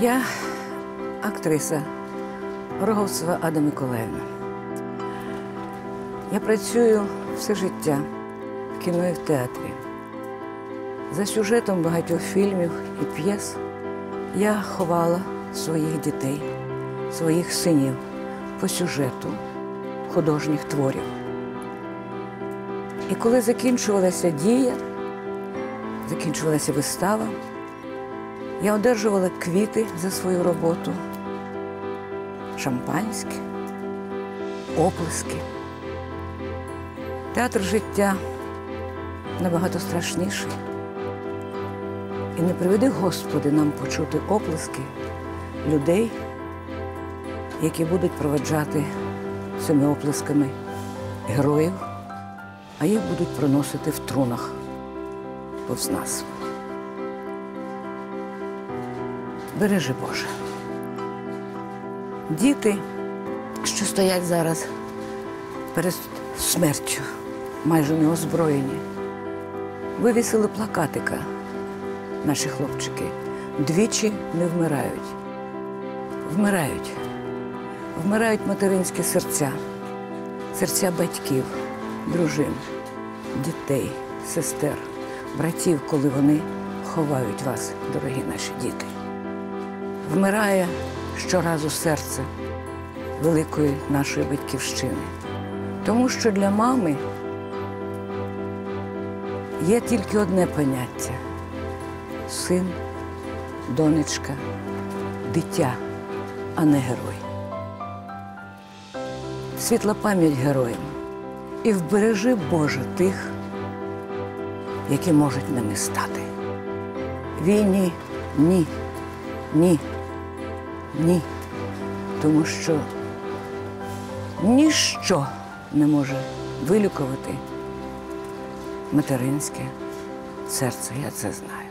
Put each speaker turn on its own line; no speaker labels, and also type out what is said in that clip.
Я актриса Роговцева Ада Миколаївна. Я працюю все життя в кіно і в театрі. За сюжетом багатьох фільмів і п'єс я ховала своїх дітей, своїх синів по сюжету художніх творів. І коли закінчувалася дія, закінчувалася вистава, я одержувала квіти за свою роботу, шампанське, оплески. Театр життя набагато страшніший. І не приведи, Господи, нам почути оплески людей, які будуть проведжати цими оплесками героїв, а їх будуть проносити в трунах повз нас. Бережи Боже. Діти, що стоять зараз перед смертю, майже неозброєні, вивісили плакатика наші хлопчики. Двічі не вмирають. Вмирають. Вмирають материнські серця, серця батьків, дружин, дітей, сестер, братів, коли вони ховають вас, дорогі наші діти. Вмирає щоразу серце великої нашої батьківщини. Тому що для мами є тільки одне поняття син, донечка, дитя, а не герой. Світла пам'ять героям і вбережи Боже тих, які можуть ними стати. Війні ні, ні, ні. Тому що ніщо не може вилікувати материнське серце, я це знаю.